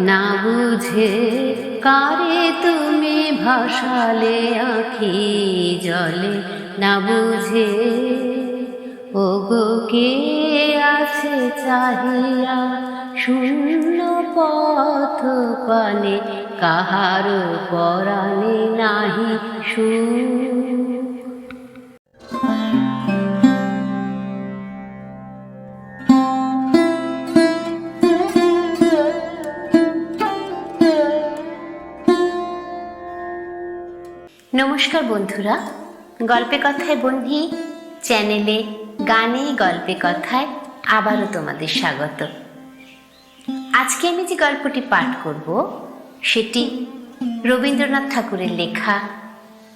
না বুঝে কারে তুমি ভাসালে আঁখি জলে? না বুঝে ও গো কে আছে চাহিয়া শূন্য পথ পানে? কাহার পরাণে নাহি সুখ নমস্কার বন্ধুরা, গল্পে কথায় বন্ধি চ্যানেলে গানে গল্পে কথায় আবারও তোমাদের স্বাগত। আজকে আমি যে গল্পটি পাঠ করব, সেটি রবীন্দ্রনাথ ঠাকুরের লেখা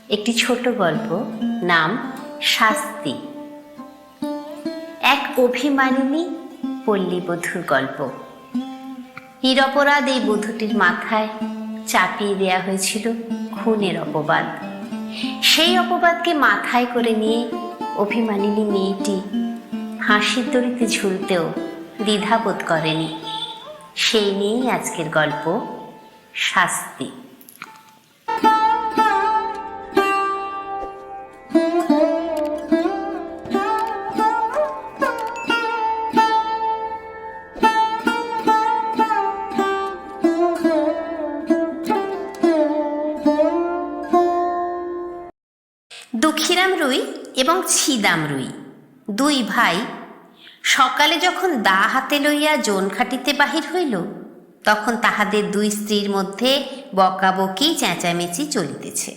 একটি ছোট গল্প, নাম শাস্তি। এক অভিমানিনী পল্লীবধূর গল্প। নিরপরাধ এই বধূটির মাথায় চাপিয়ে দেয়া হয়েছিল খুনের অপবাদ। সেই অপবাদকে মাথায় করে নিয়ে অভিমানিনী মেয়েটি হাসির দড়িতে ঝুলতেও দ্বিধাবোধ করেনি। সেই নিয়েই আজকের গল্প শাস্তি। এবং ছিদাম রুই দুই ভাই, সকালে যখন দা হাতে লইয়া জোন খাটিতে বাহির হইল, তখন তাহাদের দুই স্ত্রীর মধ্যে বকাবকি, চেঁচামেচি চলিতেছে।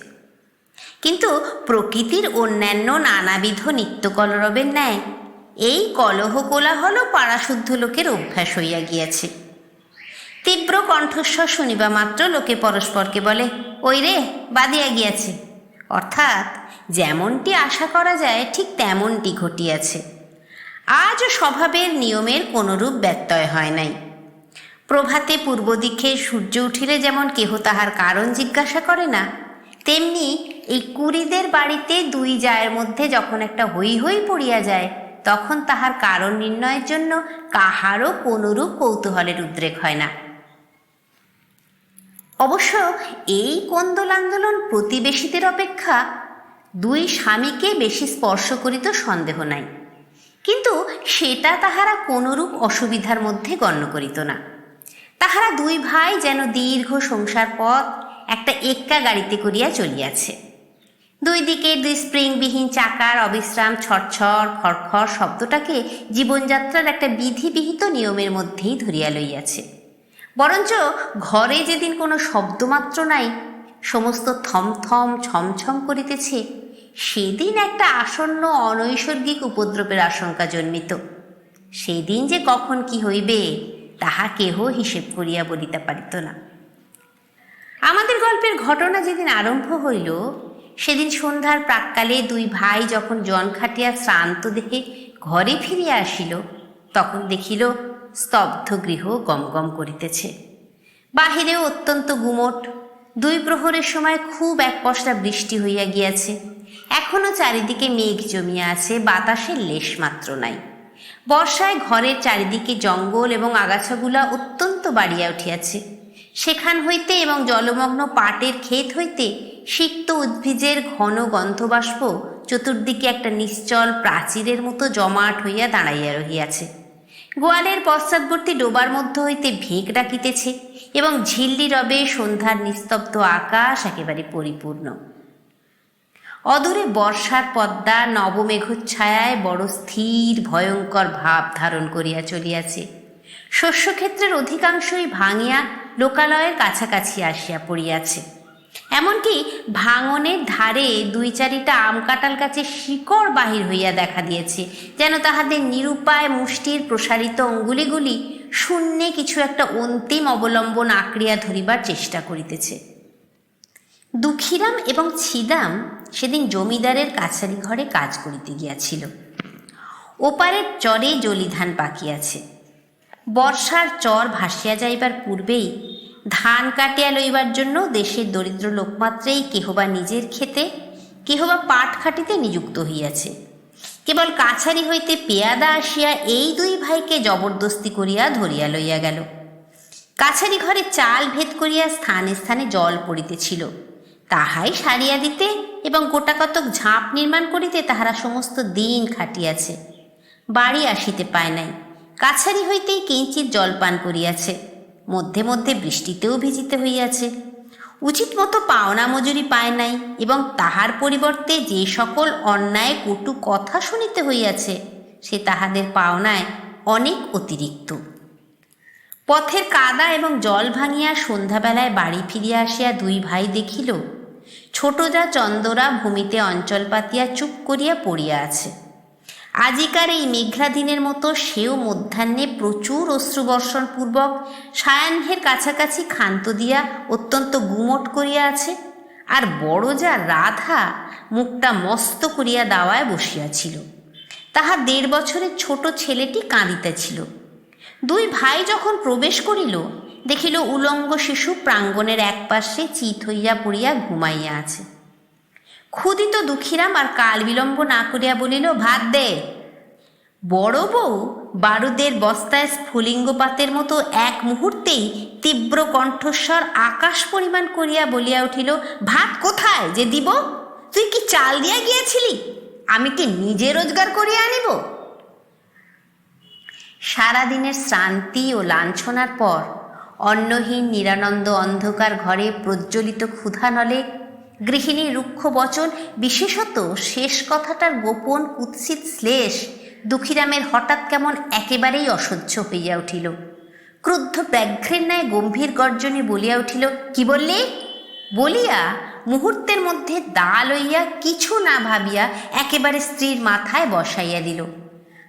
কিন্তু প্রকৃতির অন্যান্য নানাবিধ নিত্যকলরবের ন্যায়, এই কলহ কোলাহলও পাড়াশুদ্ধ লোকের অভ্যাস হইয়া গিয়াছে। তীব্র কণ্ঠস্বর শুনিবা মাত্র লোকে পরস্পরকে বলে, ওই রে, বাদিয়া গিয়াছে। অর্থাৎ যেমনটি আশা করা যায়, ঠিক তেমনটি ঘটিয়াছে। আজও স্বভাবের নিয়মের কোনরূপ ব্যত্যয় হয় নাই। প্রভাতে পূর্ব দিকে সূর্য উঠিলে যেমন কেহ তাহার কারণ জিজ্ঞাসা করে না, তেমনি এই কুড়িদের বাড়িতে দুই জায়ের মধ্যে যখন একটা হই হই পড়িয়া যায়, তখন তাহার কারণ নির্ণয়ের জন্য কাহারও কোনরূপ কৌতূহলের উদ্রেক হয় না। অবশ্য এই কোন্দল আন্দোলন প্রতিবেশীদের অপেক্ষা দুই স্বামীকে বেশি স্পর্শ করিত সন্দেহ নাই। কিন্তু সেটা তাহারা কোনরূপ অসুবিধার মধ্যে গণ্য করিত না। তাহারা দুই ভাই যেন দীর্ঘ সংসার পথ একটা এক্কা গাড়িতে করিয়া চলিয়াছে। দুই দিকে দুই স্প্রিংবিহীন চাকার অবিশ্রাম ছটছর খড়খড় শব্দটাকে জীবনযাত্রার একটা বিধিবিহিত নিয়মের মধ্যেই ধরিয়া লইয়াছে। বরঞ্চ ঘরে যেদিন কোনো শব্দমাত্র নাই, সমস্ত থমথম, ছমছম করিতেছে সেদিন একটা আসন্ন অনৈসর্গিক উপদ্রবের আশঙ্কা জন্মিত। সেদিন যে কখন কি হইবে, তাহা কেহ হিসেব করিয়া বলিতে পারিত না। আমাদের গল্পের ঘটনা যেদিন আরম্ভ হইল, সেদিন সন্ধ্যার প্রাককালে দুই ভাই যখন জন খাটিয়া শ্রান্ত দেহে ঘরে ফিরিয়া আসিল, তখন দেখিল স্তব্ধ গৃহ গমগম করিতেছে। বাহিরেও অত্যন্ত গুমট, দুই প্রহরের সময় খুব এক পশলা বৃষ্টি হইয়া গিয়াছে। এখনও চারিদিকে মেঘ জমিয়া আছে বাতাসের লেশ মাত্র নাই। বর্ষায় ঘরের চারিদিকে জঙ্গল এবং আগাছাগুলা অত্যন্ত বাড়িয়া উঠিয়াছে। সেখান হইতে এবং জলমগ্ন পাটের ক্ষেত হইতে সিক্ত উদ্ভিজের ঘন গন্ধবাষ্প চতুর্দিকে একটা নিশ্চল প্রাচীরের মতো জমাট হইয়া দাঁড়াইয়া রহিয়াছে। গোয়ালের পশ্চাৎবর্তী ডোবার মধ্য হইতে ভেগ ডাকিতেছে এবং ঝিল্লি রবে সন্ধ্যার নিস্তব্ধ আকাশ একেবারে পরিপূর্ণ। অদূরে বর্ষার পদ্মা, নবমেঘচ্ছায়ায় বড় স্থির, ভয়ঙ্কর ভাব ধারণ করিয়া চলিয়াছে। শস্যক্ষেত্রের অধিকাংশই ভাঙিয়া লোকালয়ের কাছাকাছি আসিয়া পড়িয়াছে। এমনকি ভাঙনের ধারে দুই চারিটা আম কাঁঠাল গাছে শিকড় বাহির হইয়া দেখা দিয়েছে, যেন তাহাদের নিরুপায় মুষ্টির প্রসারিত অঙ্গুলিগুলি শূন্যে কিছু একটা অন্তিম অবলম্বন আঁকড়িয়া ধরিবার চেষ্টা করিতেছে। দুঃখীরাম এবং ছিদাম সেদিন জমিদারের কাছারি ঘরে কাজ করিতে গিয়াছিল। ওপারের চরে জলিধান পাকিয়াছে বর্ষার চর ভাসিয়া যাইবার পূর্বেই ধান কাটিয়া লইবার জন্য দেশের দরিদ্র লোকমাত্রেই কেহবা নিজের খেতে কেহবা পাট খাটিতে নিযুক্ত হইয়াছে। কেবল কাছারি হইতে পেয়াদা আসিয়া এই দুই ভাইকে জবরদস্তি করিয়া ধরিয়া লইয়া গেল। কাছারি ঘরে চাল ভেদ করিয়া স্থানে স্থানে জল পড়িতেছিল। তাহাই সারিয়া দিতে এবং গোটাকতক ঝাঁপ নির্মাণ করিতে তাহারা সমস্ত দিন খাটিয়াছে। বাড়ি আসিতে পায় নাই। কাছারি হইতেই কিঞ্চিত জলপান করিয়াছে। মধ্যে মধ্যে বৃষ্টিতেও ভিজিতে হইয়াছে। উচিত মতো পাওনা মজুরি পায় নাই এবং তাহার পরিবর্তে যে সকল অন্যায় কটু কথা শুনিতে হইয়াছে, সে তাহাদের পাওনায় অনেক অতিরিক্ত। পথের কাদা এবং জল ভাঙিয়া সন্ধ্যাবেলায় বাড়ি ফিরিয়া আসিয়া দুই ভাই দেখিল ছোটজা চন্দরা ভূমিতে অঞ্চল পাতিয়া চুপ করিয়া পড়িয়া আছে। আজিকার এই মেঘলা দিনের মতো সেও মধ্যাহ্নে প্রচুর অশ্রুবর্ষণপূর্বক সায়াহ্নের কাছাকাছি ক্ষান্ত দিয়া অত্যন্ত গুমট করিয়া আছে, আর বড় যা রাধা মুখটা মস্ত করিয়া দাওয়ায় বসিয়াছিল। তাহা দেড় বছরের ছোট ছেলেটি কাঁদিতেছিল। দুই ভাই যখন প্রবেশ করিল দেখিল উলঙ্গ শিশু প্রাঙ্গণের একপাশে চিত হইয়া পড়িয়া ঘুমাইয়া আছে। ক্ষুদিত দুঃখীরাম আর কাল বিলম্ব না করিয়া বলিল, ভাত দে। বড় বউ? বারুদের বস্তায় স্ফুলিঙ্গপাতের মতো এক মুহূর্তেই তীব্র কণ্ঠস্বর আকাশ পরিমাণ করিয়া বলিয়া উঠিল, ভাত কোথায় যে দিব? তুই কি চাল দিয়া গিয়েছিলি? আমি কি নিজে রোজগার করিয়া আনিব? সারাদিনের শ্রান্তি ও লাঞ্ছনার পর অন্নহীন নিরানন্দ অন্ধকার ঘরে প্রজ্বলিত ক্ষুধা নলে গৃহিণীর রুক্ষ বচন বিশেষত শেষ কথাটার গোপন কুৎসিত শ্লেষ দুঃখীরামের হঠাৎ কেমন একেবারেই অসহ্য হইয়া উঠিল। ক্রুদ্ধ ব্যাঘ্রের ন্যায় গম্ভীর গর্জনে বলিয়া উঠিল, কি বললি? বলিয়া মুহূর্তের মধ্যে দা লইয়া কিছু না ভাবিয়া একেবারে স্ত্রীর মাথায় বসাইয়া দিল।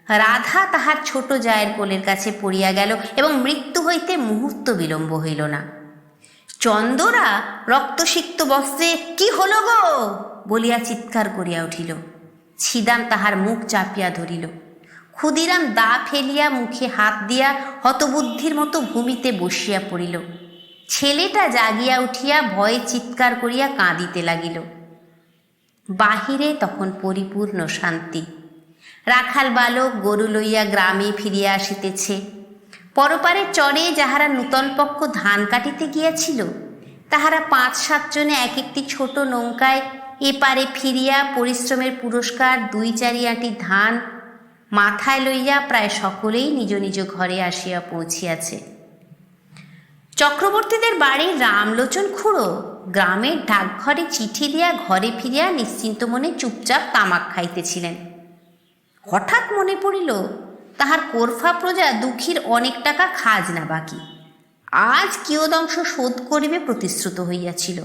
রাধা তাহার ছোট জায়ের কোলের কাছে পড়িয়া গেল এবং মৃত্যু হইতে মুহূর্ত বিলম্ব হইল না। চন্দরা রক্তসিক্ত বস্ত্রে, কি হল গো? বলিয়া চিৎকার করিয়া উঠিল। ছিদাম তাহার মুখ চাপিয়া ধরিল। ক্ষুদিরাম দা ফেলিয়া মুখে হাত দিয়া হতবুদ্ধির মতো ভূমিতে বসিয়া পড়িল। ছেলেটা জাগিয়া উঠিয়া ভয়ে চিৎকার করিয়া কাঁদিতে লাগিল। বাহিরে তখন পরিপূর্ণ শান্তি। রাখাল বালক গরু লইয়া গ্রামে ফিরিয়া আসিতেছে। পরপারে চরে যাহারা নূতন পক্ষ ধান কাটিতে গিয়াছিল, তাহারা পাঁচ সাতজনে এক একটি ছোট নৌকায় এপারে ফিরিয়া পরিশ্রমের পুরস্কার, দুই চারি আটি ধান মাথায় লইয়া প্রায় সকলেই নিজ নিজ ঘরে আসিয়া পৌঁছিয়াছে। চক্রবর্তীদের বাড়ির রামলোচন খুঁড়ো গ্রামের ডাকঘরে চিঠি দিয়া ঘরে ফিরিয়া নিশ্চিন্ত মনে চুপচাপ তামাক খাইতেছিলেন। হঠাৎ মনে পড়িল, তাহার কোরফা প্রজা দুঃখীর অনেক টাকা খাজনা বাকি। আজ কিয়দংশ শোধ করিবে প্রতিশ্রুত হইয়াছিল।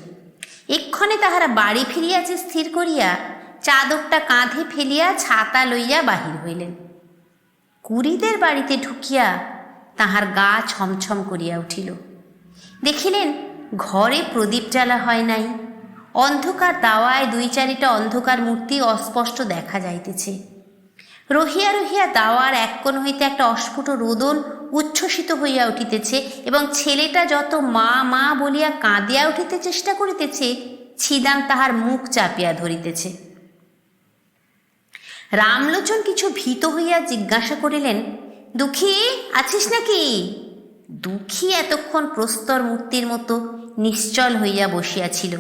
এক্ষণে তাহারা বাড়ি ফিরিয়াছে স্থির করিয়া চাদরটা কাঁধে ফেলিয়া ছাতা লইয়া বাহির হইলেন। কুড়িদের বাড়িতে ঢুকিয়া তাহার গা ছমছম করিয়া উঠিল। দেখিলেন, ঘরে প্রদীপ জ্বালা হয় নাই। অন্ধকার দাওয়ায় দুই চারিটা অন্ধকার মূর্তি অস্পষ্ট দেখা যাইতেছে। রহিয়া রহিয়া দাওয়ার এক কোণ হইতে একটা অস্ফুট রোদন উচ্ছ্বসিত হইয়া উঠিতেছে এবং ছেলেটা যত মা মা বলিয়া কাঁদিয়া উঠিতে চেষ্টা করিতেছে ছিদাম তাহার মুখ চাপিয়া ধরিতেছে। রামলোচন কিছু ভীত হইয়া জিজ্ঞাসা করিলেন, দুঃখী, আছিস নাকি? দুঃখী এতক্ষণ প্রস্তর মূর্তির মতো নিশ্চল হইয়া বসিয়াছিল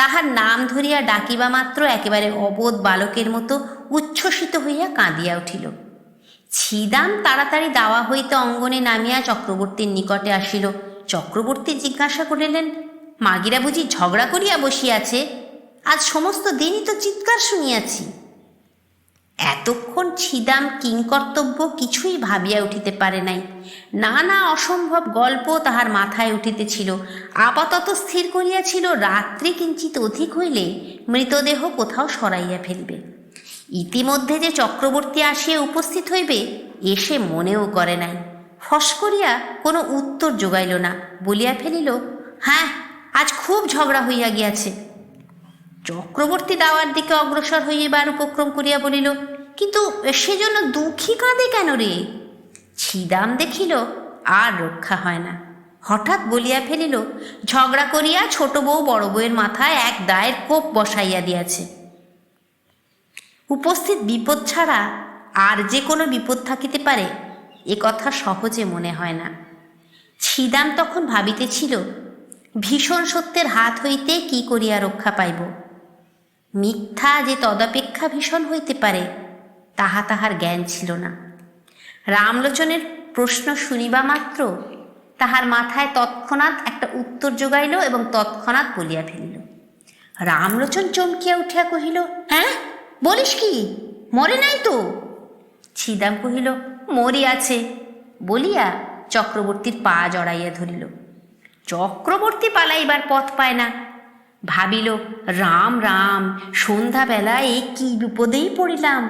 তাহার নাম ধরিয়া ডাকিবা মাত্র একেবারে অবোধ বালকের মতো উচ্ছ্বসিত হইয়া কাঁদিয়া উঠিল। ছিদাম তাড়াতাড়ি দাওয়া হইতে অঙ্গনে নামিয়া চক্রবর্তীর নিকটে আসিল। চক্রবর্তী জিজ্ঞাসা করিলেন মাগিরা বুঝি ঝগড়া করিয়া বসিয়াছে? আজ সমস্ত দিনই তো চিৎকার শুনিয়াছি। এতক্ষণ ছিদাম কিংকর্তব্য কিছুই ভাবিয়া উঠিতে পারে নাই। নানা অসম্ভব গল্প তাহার মাথায় উঠিতেছিল। আপাতত স্থির করিয়াছিল, রাত্রি কিঞ্চিত অধিক হইলে মৃতদেহ কোথাও সরাইয়া ফেলবে। ইতিমধ্যে যে চক্রবর্তী আসিয়া উপস্থিত হইবে এসে মনেও করে নাই। ফস করিয়া কোনো উত্তর যোগাইল না, বলিয়া ফেলিল হ্যাঁ আজ খুব ঝগড়া হইয়া গিয়াছে। চক্রবর্তী দাওয়ার দিকে অগ্রসর হইবার উপক্রম করিয়া বলিল, কিন্তু সেজন্য দুঃখী কাঁদে কেন রে? ছিদাম দেখিল আর রক্ষা হয় না। হঠাৎ বলিয়া ফেলিল, ঝগড়া করিয়া ছোট বউ বড় বউয়ের মাথায় এক দায়ের কোপ বসাইয়া দিয়াছে। উপস্থিত বিপদ ছাড়া আর যে কোনো বিপদ থাকিতে পারে, এ কথা সহজে মনে হয় না। ছিদাম তখন ভাবিতেছিল ভীষণ সত্যের হাত হইতে কি করিয়া রক্ষা পাইব? মিথ্যা যে তদপেক্ষা ভীষণ হইতে পারে, তাহা তাহার জ্ঞান ছিল না। রামলোচনের প্রশ্ন শুনিবা মাত্র তাহার মাথায় তৎক্ষণাৎ একটা উত্তর যোগাইল এবং তৎক্ষণাৎ বলিয়া ফেলিল। রামলোচন চমকিয়া উঠিয়া কহিল হ্যাঁ বলিস কি? মরে নাই তো? ছিদাম কহিল, মরি আছে। বলিয়া চক্রবর্তীর পা জড়াইয়া ধরিল। চক্রবর্তী পালাইবার পথ পায় না। ভাবিল, রাম রাম, সন্ধ্যাবেলায় কি বিপদেই পড়িলাম?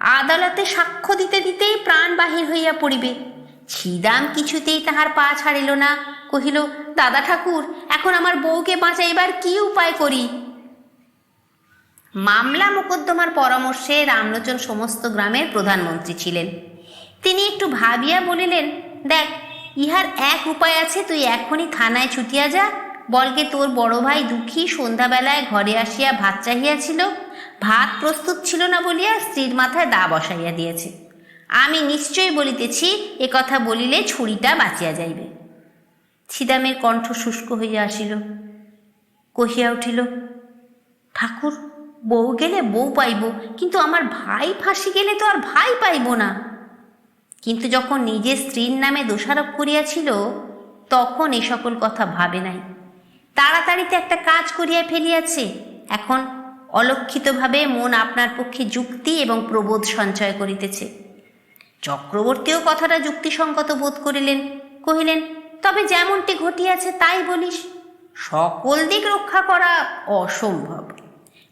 আদালতে সাক্ষ্য দিতে দিতেই প্রাণ বাহির হইয়া পড়িবে। ছিদাম কিছুতেই তাহার পা ছাড়িল না। কহিল, দাদা ঠাকুর, এখন আমার বউকে বাঁচাইবার কি উপায় করি? মামলা মোকদ্দমার পরামর্শে রামলোচন সমস্ত গ্রামের প্রধানমন্ত্রী ছিলেন। তিনি একটু ভাবিয়া বলিলেন, দেখ, ইহার এক উপায় আছে, তুই এখনই থানায় ছুটিয়া যা বলকে তোর বড় ভাই দুঃখী সন্ধ্যাবেলায় ঘরে আসিয়া ভাত চাহিয়াছিল, ভাত প্রস্তুত ছিল না বলিয়া স্ত্রীর মাথায় দা বসাইয়া দিয়েছে। আমি নিশ্চয়ই বলিতেছি, এ কথা বলিলে ছুরিটা বাঁচিয়া যাইবে। ছিদামের কণ্ঠ শুষ্ক হইয়া আসিল, কহিয়া উঠিল, ঠাকুর, বউ গেলে বউ পাইব, কিন্তু আমার ভাই ফাঁসি গেলে তো আর ভাই পাইব না। কিন্তু যখন নিজের স্ত্রীর নামে দোষারোপ করিয়াছিল, তখন এ সকল কথা ভাবে নাই। তাড়াতাড়িতে একটা কাজ করিয়া ফেলিয়াছে। এখন অলক্ষিতভাবে মন আপনার পক্ষে যুক্তি এবং প্রবোধ সঞ্চয় করিতেছে। চক্রবর্তীও কথাটা যুক্তিসঙ্গত বোধ করিলেন, কহিলেন, তবে যেমনটি ঘটিয়াছে তাই বলিস। সকল দিক রক্ষা করা অসম্ভব।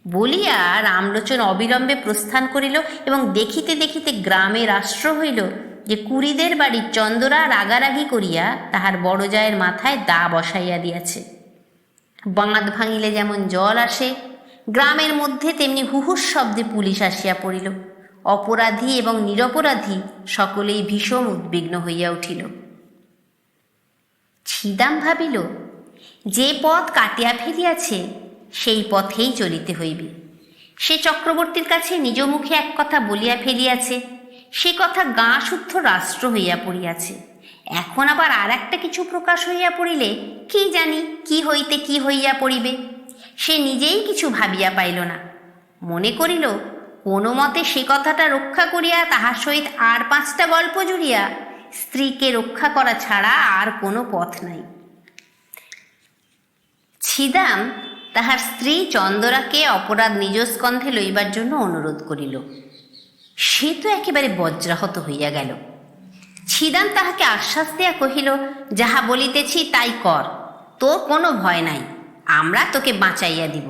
বলিয়া রামলোচন অবিলম্বে প্রস্থান করিল এবং দেখিতে দেখিতে গ্রামে রাষ্ট্র হইল যে কুড়িদের বাড়ির চন্দরা রাগারাগি করিয়া তাহার বড় জায়ের মাথায় দা বসাইয়া দিয়াছে। বাঁধ ভাঙিলে যেমন জল আসে, গ্রামের মধ্যে তেমনি হুহুস শব্দে পুলিশ আসিয়া পড়িল। অপরাধী এবং নিরপরাধী সকলেই ভীষণ উদ্বিগ্ন হইয়া উঠিল। ছিদাম ভাবিল, যে পথ কাটিয়া ফেলিয়াছে সেই পথেই চলিতে হইবে। সে চক্রবর্তীর কাছে নিজ মুখে এক কথা বলিয়া ফেলিয়াছে, সে কথা গাঁ শুদ্ধ রাষ্ট্র হইয়া পড়িয়াছে। এখন আবার আর একটা কিছু প্রকাশ হইয়া পড়িলে কি জানি কি হইতে কি হইয়া পড়িবে? সে নিজেই কিছু ভাবিয়া পাইল না। মনে করিল, কোনো মতে সে কথাটা রক্ষা করিয়া তাহার সহিত আর পাঁচটা গল্প জুড়িয়া স্ত্রীকে রক্ষা করা ছাড়া আর কোনো পথ নাই। ছিদাম তাহার স্ত্রী চন্দরাকে অপরাধ নিজ স্কন্ধে লইবার জন্য অনুরোধ করিল। সে তো একেবারে বজ্রাহত হইয়া গেল। ছিদাম তাহাকে আশ্বাস দিয়া কহিল, যাহা বলিতেছি তাই কর তোর কোনো ভয় নাই, আমরা তোকে বাঁচাইয়া দিব।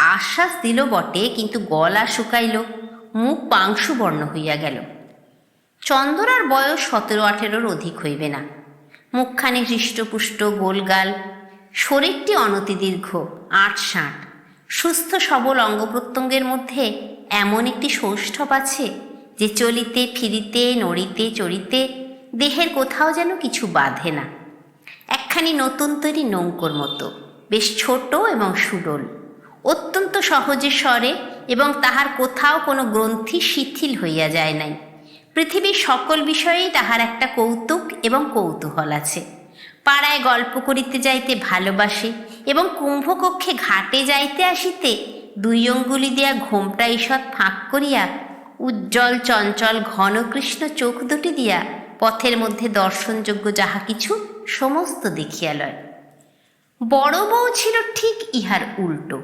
আশ্বাস দিল বটে, কিন্তু গলা শুকাইল, মুখ পাংশুবর্ণ হইয়া গেল। চন্দরার বয়স সতেরো আঠেরোর অধিক হইবে না। মুখখানি হৃষ্টপুষ্ট, গোলগাল, শরীরটি অনতিদীর্ঘ আট ষাট সুস্থ সবল অঙ্গ প্রত্যঙ্গের মধ্যে এমন একটি সৌষ্ঠব আছে যে চলিতে, ফিরিতে, নড়িতে, চড়িতে দেহের কোথাও যেন কিছু বাঁধে না। একখানি নতুন তৈরি নৌকোর মতো, বেশ ছোট এবং সুডল। অত্যন্ত সহজে স্বরে এবং তাহার কোথাও কোনো গ্রন্থি শিথিল হইয়া যায় নাই। পৃথিবীর সকল বিষয়েই তাহার একটা কৌতুক এবং কৌতূহল আছে। পাড়ায় গল্প করিতে যাইতে ভালোবাসে এবং কুম্ভকক্ষে ঘাটে যাইতে আসিতে দুই অঙ্গুলি দেয়া ঘোমটা ঈষৎ ফাঁক করিয়া উজ্জ্বল, চঞ্চল ঘনকৃষ্ণ চোখ দুটি দিয়া পথের মধ্যে দর্শনযোগ্য যাহা কিছু সমস্ত দেখিয়া লয়। বড় বউ ছিল ঠিক ইহার উল্টো,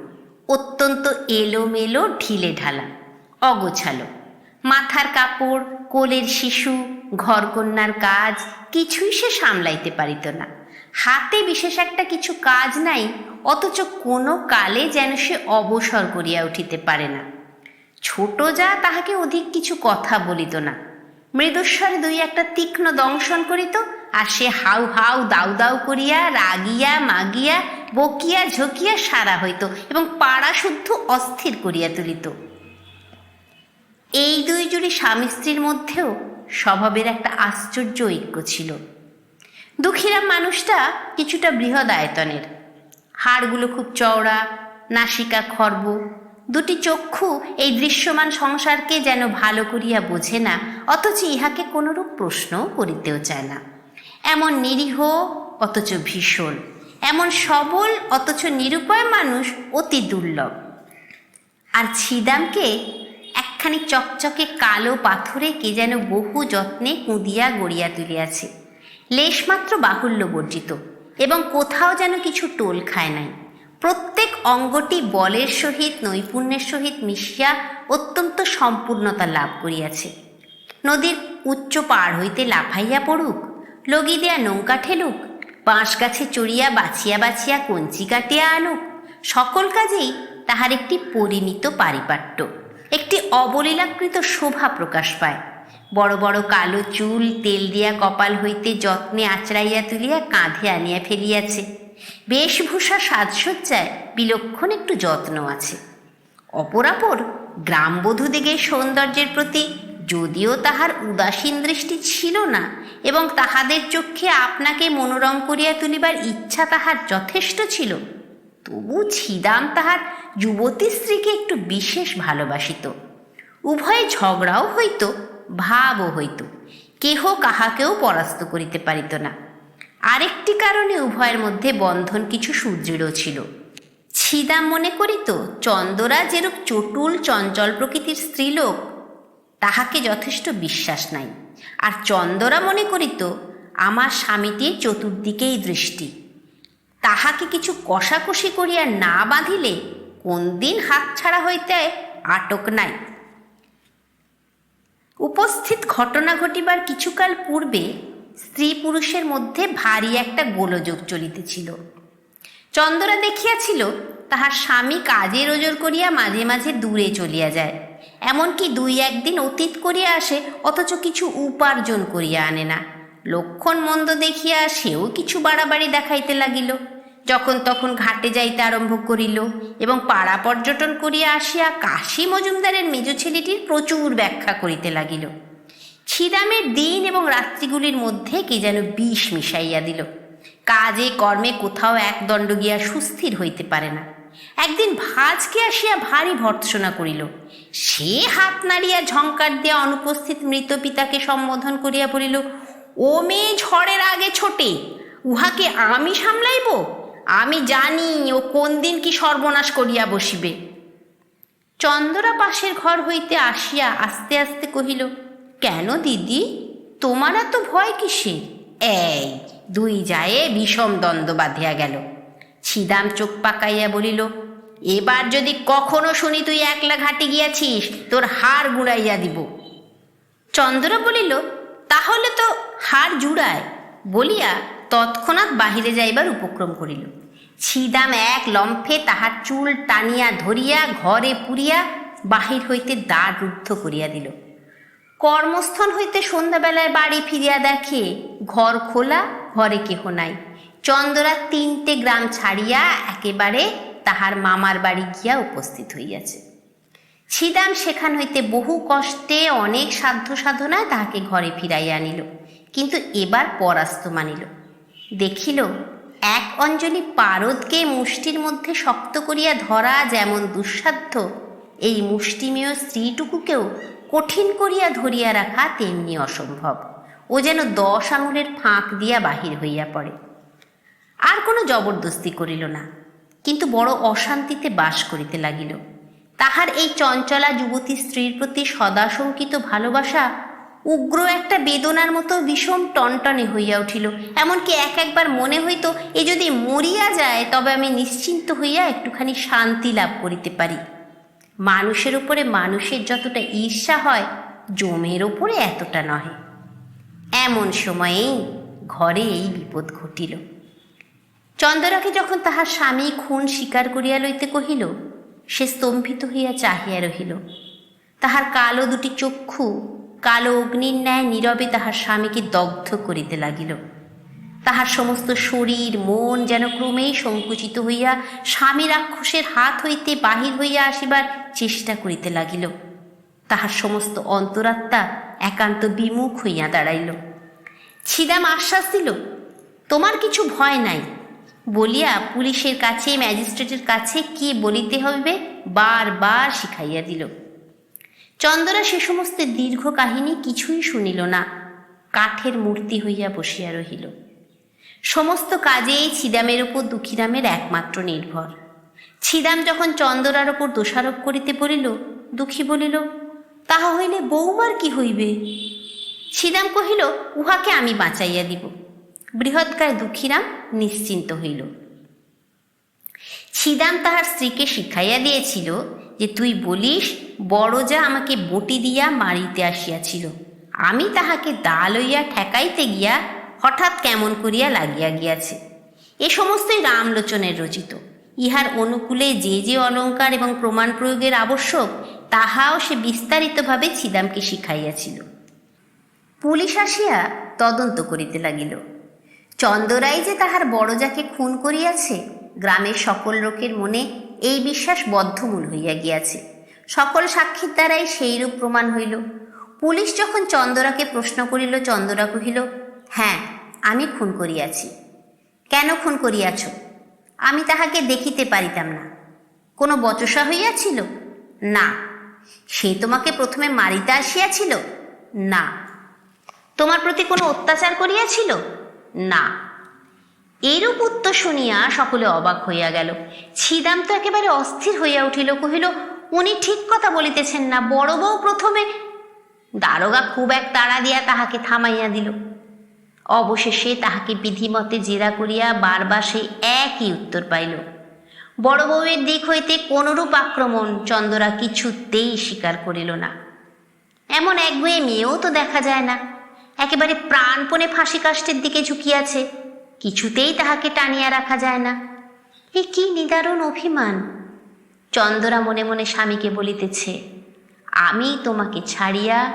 অত্যন্ত এলোমেলো ঢিলে ঢালা, অগোছালো। মাথার কাপড়, কোলের শিশু, ঘরকন্যার কাজ, কিছুই সে সামলাইতে পারিত না। হাতে বিশেষ একটা কিছু কাজ নাই, অথচ কোনো কালে যেন সে অবসর করিয়া উঠিতে পারে না। ছোট যা, তাহাকে অধিক কিছু কথা বলিত না। মৃদুস্বরে দুই একটা তীক্ষ্ণ দংশন করিত, আর সে হাউ হাউ, দাউ দাউ করিয়া, রাগিয়া, মাগিয়া, বকিয়া, ঝকিয়া সারা হইত এবং পাড়া শুদ্ধ অস্থির করিয়া তুলিত। এই দুই জুড়ি স্বামী স্ত্রীর মধ্যেও স্বভাবের একটা আশ্চর্য ঐক্য ছিল। দুঃখীরাম মানুষটা কিছুটা বৃহৎ আয়তনের হাড়গুলো খুব চওড়া, নাসিকা খর্ব দুটি চক্ষু এই দৃশ্যমান সংসারকে যেন ভালো করিয়া বোঝে না, অথচ ইহাকে কোনরূপ প্রশ্নও করিতেও চায় না। এমন নিরীহ, অথচ ভীষণ। এমন সবল, অথচ নিরুপায় মানুষ অতি দুর্লভ। আর ছিদামকে একখানি চকচকে কালো পাথরে কে যেন বহু যত্নে কুঁদিয়া গড়িয়া তুলিয়াছে। লেশমাত্র বাহুল্য বর্জিত, এবং কোথাও যেন কিছু টোল খায় নাই। প্রত্যেক অঙ্গটি বলের সহিত, নৈপুণ্যের সহিত মিশিয়া অত্যন্ত সম্পূর্ণতা লাভ করিয়াছে। নদীর উচ্চ পাড় হইতে লাফাইয়া পড়ুক, লগি দেয়া নৌকা ঠেলুক, বাঁশ গাছে চড়িয়া বাছিয়া বাছিয়া কঞ্চি কাটিয়া আনুক, সকল কাজেই তাহার একটি পরিমিত পারিপাট্য। একটি অবলীলাকৃত শোভা প্রকাশ পায়। বড় বড় কালো চুল, তেল দিয়া কপাল হইতে যত্নে আঁচড়াইয়া তুলিয়া কাঁধে আনিয়া ফেলিয়াছে। বেশভূষা সাজসজ্জায় বিলক্ষণ একটু যত্ন আছে। অপরাপর গ্রামবধূদিগের সৌন্দর্যের প্রতি যদিও তাহার উদাসীন দৃষ্টি ছিল না এবং তাহাদের চক্ষে আপনাকে মনোরম করিয়া তুলিবার ইচ্ছা তাহার যথেষ্ট ছিল, তবু ছিদাম তাহার যুবতী স্ত্রীকে একটু বিশেষ ভালোবাসিত। উভয়ে ঝগড়াও হইত, ভাবও হইত, কেহ কাহাকেও পরাস্ত করিতে পারিত না। আরেকটি কারণে উভয়ের মধ্যে বন্ধন কিছু সুদৃঢ় ছিল। ছিদাম মনে করিত চন্দরা যেরূপ চটুল, চঞ্চল প্রকৃতির স্ত্রীলোক, তাহাকে যথেষ্ট বিশ্বাস নাই। আর চন্দরা মনে করিত আমার স্বামীটির চতুর্দিকেই দৃষ্টি। তাহাকে কিছু কষাকষি করিয়া না বাঁধিলে কোন দিন হাত ছাড়া হইতে আটক নাই। উপস্থিত ঘটনা ঘটিবার কিছুকাল পূর্বে স্ত্রী পুরুষের মধ্যে ভারী একটা গোলযোগ চলিতেছিল। চন্দরা দেখিয়াছিল, তাহার স্বামী কাজে রোজর করিয়া মাঝে মাঝে দূরে চলিয়া যায়, এমনকি দুই একদিন অতীত করিয়া আসে, অথচ কিছু উপার্জন করিয়া আনে না। লক্ষণ মন্দ দেখিয়া সেও কিছু বাড়াবাড়ি দেখাইতে লাগিল। যখন তখন ঘাটে যাইতে আরম্ভ করিল এবং পাড়া পর্যটন করিয়া আসিয়া কাশী মজুমদারের মেজ ছেলেটির প্রচুর ব্যাখ্যা করিতে লাগিল। ছিদামের দিন এবং রাত্রিগুলির মধ্যে কে যেন বিষ মিশাইয়া দিল। কাজে, কর্মে কোথাও এক দণ্ড গিয়া সুস্থির হইতে পারে না। একদিন ভাজকে আসিয়া ভারী ভর্ৎসনা করিল। সে হাত নাড়িয়া ঝঙ্কার দিয়া অনুপস্থিত মৃত পিতাকে সম্বোধন করিয়া বলিল, ও মেয়ে, ঝড়ের আগে ছোটে, উহাকে আমি সামলাইব? আমি জানি ও কোন দিন কি সর্বনাশ করিয়া বসিবে। চন্দরা পাশের ঘর হইতে আসিয়া আস্তে আস্তে কহিল কেন দিদি? তোমার এত ভয় কিসে এই, দুই যায় বিষম দ্বন্দ্ব বাঁধিয়া গেল। ছিদাম চোখ পাকাইয়া বলিল, এবার যদি কখনো শুনি তুই একলা ঘাটে গিয়াছিস, তোর হাড় গুড়াইয়া দিব। চন্দ্র বলিল, তাহলে তো হাড় জুড়ায়। বলিয়া তৎক্ষণাৎ বাহিরে যাইবার উপক্রম করিল। ছিদাম এক লম্ফে তাহার চুল টানিয়া ধরিয়া, ঘরে পুরিয়া বাহির হইতে দ্বার রুদ্ধ করিয়া দিল। কর্মস্থল হইতে সন্ধ্যাবেলায় বাড়ি ফিরিয়া দেখে, ঘর খোলা, ঘরে কেহ নাই। চন্দরা তিনটে গ্রাম ছাড়িয়া একেবারে তাহার মামার বাড়ি গিয়া উপস্থিত হইয়াছে। ছিদাম সেখান হইতে বহু কষ্টে অনেক সাধ্য সাধনায় তাহাকে ঘরে ফিরাইয়া আনিল, কিন্তু এবার পরাস্ত মানিল। দেখিল, এক অঞ্জলি পারদকে মুষ্টির মধ্যে শক্ত করিয়া ধরা যেমন দুঃসাধ্য, এই মুষ্টিমেয় স্ত্রীটুকুকেও কঠিন করিয়া ধরিয়া রাখা তেমনি অসম্ভব। ও যেন দশ আঙুলের ফাঁক দিয়া বাহির হইয়া পড়ে। আর কোনো জবরদস্তি করিল না, কিন্তু বড় অশান্তিতে বাস করিতে লাগিল। তাহার এই চঞ্চলা যুবতী স্ত্রীর প্রতি সদাশঙ্কিত ভালোবাসা উগ্র একটা বেদনার মতো বিষম টনটনে হইয়া উঠিল। এমনকি এক একবার মনে হইত, এ যদি মরিয়া যায়, তবে আমি নিশ্চিন্ত হইয়া একটুখানি শান্তি লাভ করিতে পারি। মানুষের উপরে মানুষের যতটা ঈর্ষা হয়, জমের ওপরে এতটা নহে। এমন সময়েই ঘরে এই বিপদ ঘটিল। চন্দরাকে যখন তাহার স্বামী খুন স্বীকার করিয়া লইতে কহিল, সে স্তম্ভিত হইয়া চাহিয়া রহিল। তাহার কালো দুটি চক্ষু, কালো অগ্নির ন্যায় নীরবে তাহার স্বামীকে দগ্ধ করিতে লাগিল। তাহার সমস্ত শরীর, মন যেন ক্রমেই সংকুচিত হইয়া স্বামী রাক্ষসের হাত হইতে বাহির হইয়া আসিবার চেষ্টা করিতে লাগিল। তাহার সমস্ত অন্তরাত্মা একান্ত বিমুখ হইয়া দাঁড়াইল। ছিদাম আশ্বাস দিল, তোমার কিছু ভয় নাই। বলিয়া পুলিশের কাছে, ম্যাজিস্ট্রেটের কাছে কি বলিতে হইবে বারবার শিখাইয়া দিল। চন্দরা সে সমস্ত দীর্ঘ কাহিনী কিছুই শুনিল না। কাঠের মূর্তি হইয়া বসিয়া রহিল। সমস্ত কাজেই ছিদামের উপর দুঃখীরামের একমাত্র নির্ভর। ছিদাম যখন চন্দরার ওপর দোষারোপ করিতে বলিল, দুঃখী বলিল, তাহা হইলে বৌমার কি হইবে? ছিদাম কহিল, উহাকে আমি বাঁচাইয়া দিব। বৃহৎকায় দুঃখীরাম নিশ্চিন্ত হইল। ছিদাম তাহার স্ত্রীকে শিখাইয়া দিয়েছিল যে, তুই বলিস বড় যা আমাকে বটি দিয়া মারিতে আসিয়াছিল। আমি তাহাকে দা লইয়া ঠেকাইতে গিয়া হঠাৎ কেমন করিয়া লাগিয়া গিয়াছে। এ সমস্তই রামলোচনের রচিত। ইহার অনুকূলে যে যে অলঙ্কার এবং প্রমাণ প্রয়োগের আবশ্যক, তাহাও সে বিস্তারিতভাবে ছিদামকে শিখাইয়াছিল। পুলিশ আসিয়া তদন্ত করিতে লাগিল। চন্দরাই যে তাহার বড়জাকে খুন করিয়াছে, গ্রামের সকল লোকের মনে এই বিশ্বাস বদ্ধমূল হইয়া গিয়াছে। সকল সাক্ষীর দ্বারাই সেইরূপ প্রমাণ হইল। পুলিশ যখন চন্দরাকে প্রশ্ন করিল, চন্দরা কহিল হ্যাঁ আমি খুন করিয়াছি। কেন খুন করিয়াছ? আমি তাহাকে দেখিতে পারিতাম না। কোনো বচসা হইয়াছিল? না। সে তোমাকে প্রথমে মারিতে আসিয়াছিল? না। তোমার প্রতি কোনো অত্যাচার করিয়াছিল? না। এরূপ উত্তর শুনিয়া সকলে অবাক হইয়া গেল। ছিদাম তো একেবারে অস্থির হইয়া উঠিল, কহিল, উনি ঠিক কথা বলিতেছেন না। বড় বউ প্রথমে দারোগা খুব এক তাড়া দিয়া তাহাকে থামাইয়া দিল। অবশেষে তাহাকে বিধিমতে জেরা করিয়া বারবার সেই একই উত্তর পাইল। বড় বউয়ের দিক হইতে কোনরূপ আক্রমণ চন্দরা কিছুতেই স্বীকার করিল না। এমন একগুয়ে মেয়েও তো দেখা যায় না। একেবারে প্রাণপণে ফাঁসি কাষ্টের দিকে ঝুঁকিয়াছে। কিছুতেই তাহাকে টানিয়া রাখা যায় না। এ কি নিদারুণ অভিমান! চন্দরা মনে মনে স্বামীকে বলিতেছে, আমি তোমাকে ছাড়িয়া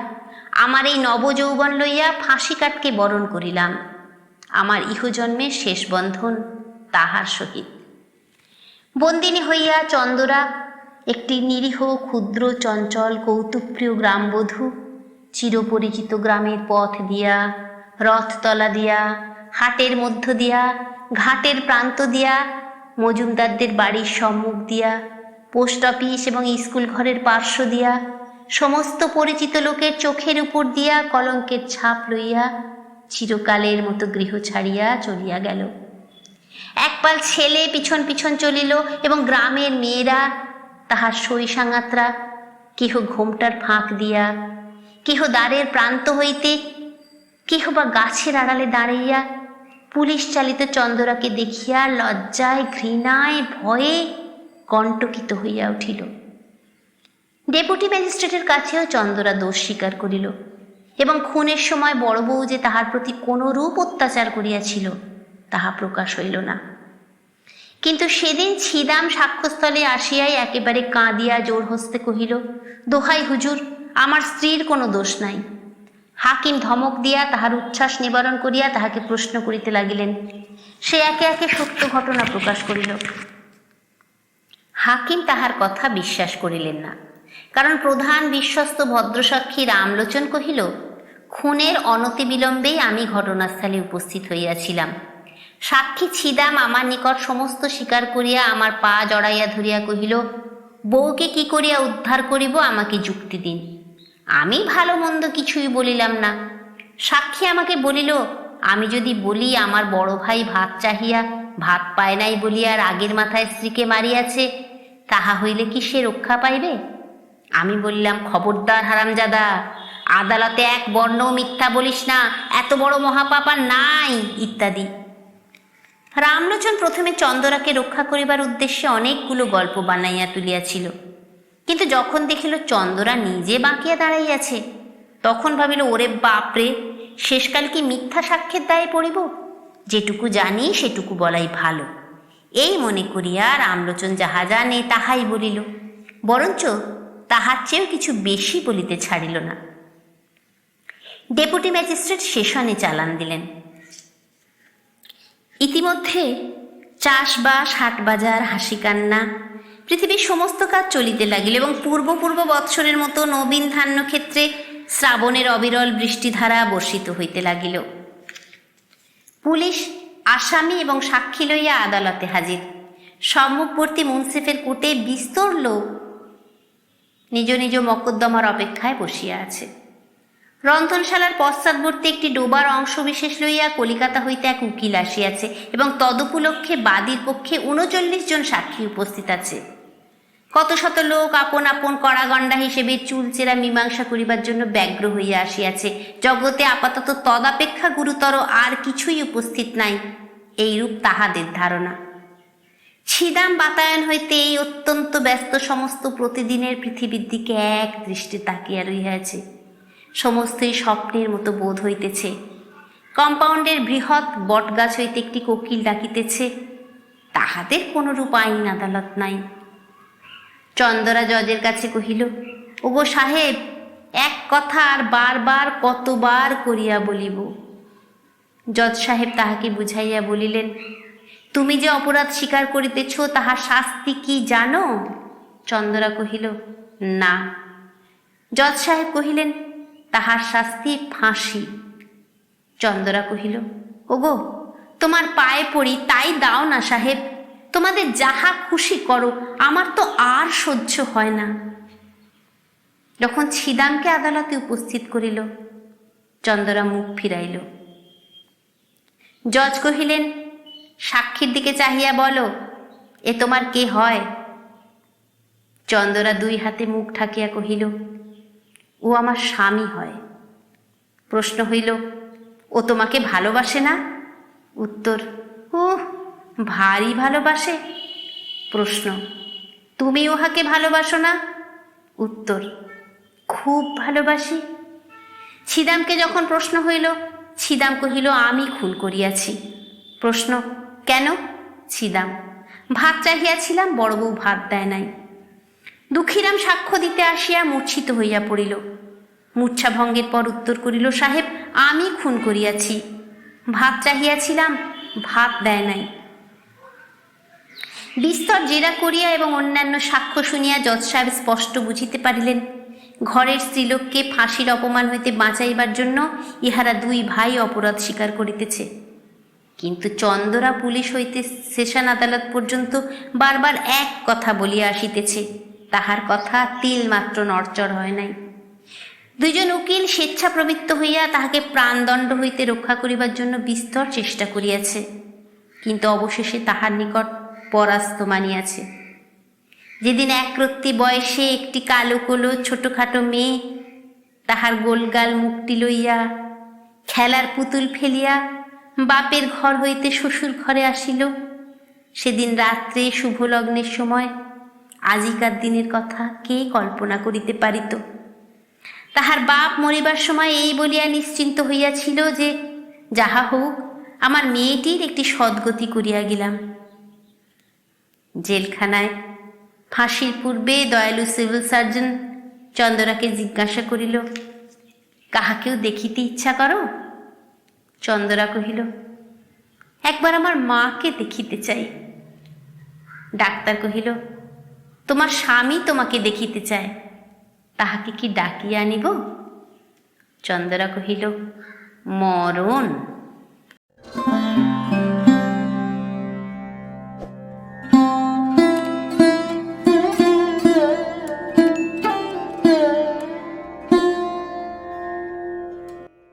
আমার এই নবযৌবন লইয়া ফাঁসি কাটকে বরণ করিলাম। আমার ইহজন্মের শেষ বন্ধন তাহার সহিত। বন্দিনী হইয়া চন্দরা, একটি নিরীহ, ক্ষুদ্র, চঞ্চল, কৌতুকপ্রিয় গ্রামবধূ, চিরপরিচিত গ্রামের পথ দিয়া, রথতলা দিয়া, হাটের মধ্য দিয়া, ঘাটের প্রান্ত দিয়া, মজুমদারদের বাড়ির সম্মুখ দিয়া, পোস্ট অফিস এবং স্কুল ঘরের পার্শ্ব দিয়া সমস্ত পরিচিত লোকের চোখের উপর দিয়া কলঙ্কের ছাপ লইয়া চিরকালের মতো গৃহ ছাড়িয়া চলিয়া গেল। একপাল ছেলে পিছন পিছন চলিল এবং গ্রামের মেয়েরা, তাহার সই সাঙাতরা কেহ ঘোমটার ফাঁক দিয়া, কেহ দ্বারের প্রান্ত হইতে, কেহ বা গাছের আড়ালে দাঁড়াইয়া পুলিশ চালিত চন্দরাকে দেখিয়া লজ্জায় ঘৃণায় ভয়ে কণ্টকিত হইয়া উঠিল। ডেপুটি ম্যাজিস্ট্রেটের কাছেও চন্দরা দোষ স্বীকার করিল, এবং খুনের সময় বড় বউ যে তাহার প্রতি কোনো রূপ অত্যাচার করিয়াছিল, তাহা প্রকাশ হইল না। কিন্তু সেদিন ছিদাম সাক্ষ্যস্থলে আসিয়াই একেবারে কাঁদিয়া জোর হস্তে কহিল, দোহাই হুজুর, আমার স্ত্রীর কোনো দোষ নাই। হাকিম ধমক দিয়া তাহার উচ্ছ্বাস নিবারণ করিয়া তাহাকে প্রশ্ন করিতে লাগিলেন। সে একে একে সত্য ঘটনা প্রকাশ করিল। হাকিম তাহার কথা বিশ্বাস করিলেন না। কারণ প্রধান বিশ্বস্ত ভদ্রসাক্ষী রামলোচন কহিল, খুনের অনতিবিলম্বেই আমি ঘটনাস্থলে উপস্থিত হইয়াছিলাম। সাক্ষী ছিদাম আমার নিকট সমস্ত স্বীকার করিয়া আমার পা জড়াইয়া ধরিয়া কহিল, বউকে কি করিয়া উদ্ধার করিব আমাকে যুক্তি দিন। আমি ভালো মন্দ কিছুই বলিলাম না। সাক্ষী আমাকে বলিল, আমি যদি বলি আমার বড় ভাই ভাত চাহিয়া ভাত পায় নাই বলিয়া রাগের মাথায় স্ত্রীকে মারিয়াছে, তাহা হইলে কি সে রক্ষা পাইবে? আমি বললাম, খবরদার হারামজাদা, আদালতে এক বর্ণ মিথ্যা বলিস না, এত বড় মহাপাপা নাই, ইত্যাদি। রামলোচন প্রথমে চন্দরাকে রক্ষা করিবার উদ্দেশ্যে অনেকগুলো গল্প বানাইয়া তুলিয়াছিল। কিন্তু যখন দেখিল চন্দরা নিজে বাঁকিয়া দাঁড়াইয়াছে, তখন ভাবিল, ওরে বাপরে, শেষকাল কি মিথ্যা সাক্ষ্যের দায়ে পড়িব? যেটুকু জানি, সেটুকু বলাই ভালো। এই মনে করিয়া রামলোচন যাহা জানে, তাহাই বলিল। বরঞ্চ তাহার চেয়েও কিছু বেশি বলিতে ছাড়িল না। ডেপুটি ম্যাজিস্ট্রেট সেশনে চালান দিলেন। ইতিমধ্যে চাষবাস, হাটবাজার হাসি কান্না পৃথিবীর সমস্ত কাজ চলিতে লাগিল এবং পূর্ব পূর্ব বৎসরের মতো নবীন ধান্য ক্ষেত্রে শ্রাবণের অবিরল বৃষ্টিধারা বর্ষিত হইতে লাগিল। পুলিশ, আসামি এবং সাক্ষী লইয়া আদালতে হাজির। সম্মুখবর্তী মুন্সিফের কোর্টে বিস্তর লোক নিজ নিজ মকদ্দমার অপেক্ষায় বসিয়া আছে। রন্ধনশালার পশ্চাৎবর্তী একটি ডোবার অংশবিশেষ লইয়া কলিকাতা হইতে এক উকিল আসিয়াছে এবং তদুপলক্ষে বাদীর পক্ষে উনচল্লিশ জন সাক্ষী উপস্থিত আছে। কত শত লোক আপন আপন কড়াগণ্ডা হিসেবে চুলচেরা মীমাংসা করিবার জন্য ব্যগ্র হইয়া আসিয়াছে। জগতে আপাতত তদাপেক্ষা গুরুতর আর কিছুই উপস্থিত নাই। এইরূপ তাহাদের ধারণা। ছিদাম বাতায়ন হইতে এই অত্যন্ত ব্যস্ত সমস্ত প্রতিদিনের পৃথিবীর দিকে এক দৃষ্টি তাকিয়া রহিয়াছে। সমস্তই স্বপ্নের মতো বোধ হইতেছে। কম্পাউন্ডের বৃহৎ বটগাছ হইতে একটি কোকিল ডাকিতেছে, তাহাদের কোনরূপ আইন আদালত নাই। চন্দরা জজের কাছে কহিল, ওগো সাহেব, এক কথা আর বারবার কতবার করিয়া বলিব? জজ সাহেব তাহাকে বুঝাইয়া বলিলেন তুমি যে অপরাধ স্বীকার করিতেছ তাহার শাস্তি কি জানো? চন্দরা কহিল, না। জজ সাহেব কহিলেন, তাহার শাস্তি ফাঁসি। চন্দরা কহিল, ওগো, তোমার পায়ে পড়ি, তাই দাও না সাহেব। তোমাদের যাহা খুশি করো, আমার তো আর সহ্য হয় না। যখন ছিদামকে আদালতে উপস্থিত করিল, চন্দরা মুখ ফিরাইল। জজ কহিলেন সাক্ষীর দিকে চাহিয়া বলো, এ তোমার কে হয়? চন্দরা দুই হাতে মুখ ঠাকিয়া কহিল, ও আমার স্বামী হয়। প্রশ্ন হইল, ও তোমাকে ভালোবাসে না? উত্তর ও ভারী ভালোবাসে। প্রশ্ন, তুমি উহাকে ভালোবাসো না? উত্তর, খুব ভালোবাসি। ছিদামকে যখন প্রশ্ন হইল, ছিদাম কহিল, আমি খুন করিয়াছি। প্রশ্ন কেন? ছিদাম। ভাত চাহিয়াছিলাম, বড় বউ ভাত দেয় নাই। দুঃখীরাম সাক্ষ্য দিতে আসিয়া মূর্ছিত হইয়া পড়িল। মূর্ছা ভঙ্গের পর উত্তর করিল, সাহেব, আমি খুন করিয়াছি। ভাত চাহিয়াছিলাম, ভাত দেয় নাই। বিস্তর জেরা করিয়া এবং অন্যান্য সাক্ষ্য শুনিয়া জজ সাহেব স্পষ্ট বুঝিতে পারিলেন, ঘরের স্ত্রীলোককে ফাঁসির অপমান হইতে বাঁচাইবার জন্য ইহারা দুই ভাই অপরাধ স্বীকার করিতেছে। কিন্তু চন্দরা পুলিশ হইতে সেশন আদালত পর্যন্ত বারবার এক কথা বলিয়া আসিতেছে। তাহার কথা তিল মাত্র নড়চড় হয় নাই। দুইজন উকিল স্বেচ্ছা প্রবৃত্ত হইয়া তাহাকে প্রাণদণ্ড হইতে রক্ষা করিবার জন্য বিস্তর চেষ্টা করিয়াছে। কিন্তু অবশেষে তাহার নিকট পরাস্ত মানিয়াছে। যেদিন একরত্তি বয়সে একটি কালো কোলো ছোটোখাটো মেয়ে তাহার গোলগাল মুখটি লইয়া খেলার পুতুল ফেলিয়া বাপের ঘর হইতে শ্বশুর ঘরে আসিল। সেদিন রাত্রে শুভ লগ্নের সময় আজিকার দিনের কথা কে কল্পনা করিতে পারিত? তাহার বাপ মরিবার সময় এই বলিয়া নিশ্চিন্ত হইয়াছিল যে, যাহা হোক, আমার মেয়েটির একটি সদ্গতি করিয়া গেলাম। জেলখানায় ফাঁসির পূর্বে দয়ালু সিভিল সার্জন চন্দরাকে জিজ্ঞাসা করিল, কাহাকেও দেখিতে ইচ্ছা করো? চন্দরা কহিল, একবার আমার মাকে দেখিতে চাই। ডাক্তার কহিল, তোমার স্বামী তোমাকে দেখিতে চায়, তাহাকে কি ডাকিয়া আনিব? চন্দরা কহিল, মরণ।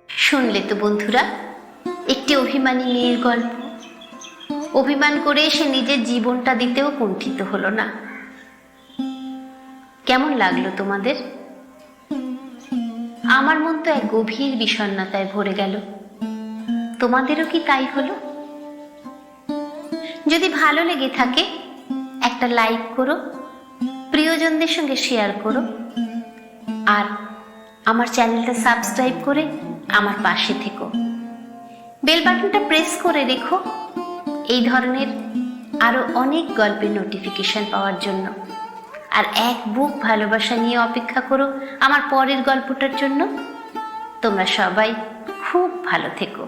শুনলে তো বন্ধুরা একটি অভিমানী মেয়ের গল্প। অভিমান করে সে নিজের জীবনটা দিতেও কুণ্ঠিত হলো না। কেমন লাগল তোমাদের? আমার মন তো এক গভীর বিষণ্ণতায় ভরে গেল। তোমাদেরও কি তাই হলো? যদি ভালো লেগে থাকে, একটা লাইক করো, প্রিয়জনদের সঙ্গে শেয়ার করো, আর আমার চ্যানেলটা সাবস্ক্রাইব করে আমার পাশে থেকো। বেল বাটনটা প্রেস করে রেখো। এই ধরনের আরও অনেক গল্পের নোটিফিকেশন পাওয়ার জন্য। আর এক বুক ভালোবাসা নিয়ে অপেক্ষা করো আমার পরের গল্পটার জন্য। তোমরা সবাই খুব ভালো থেকো।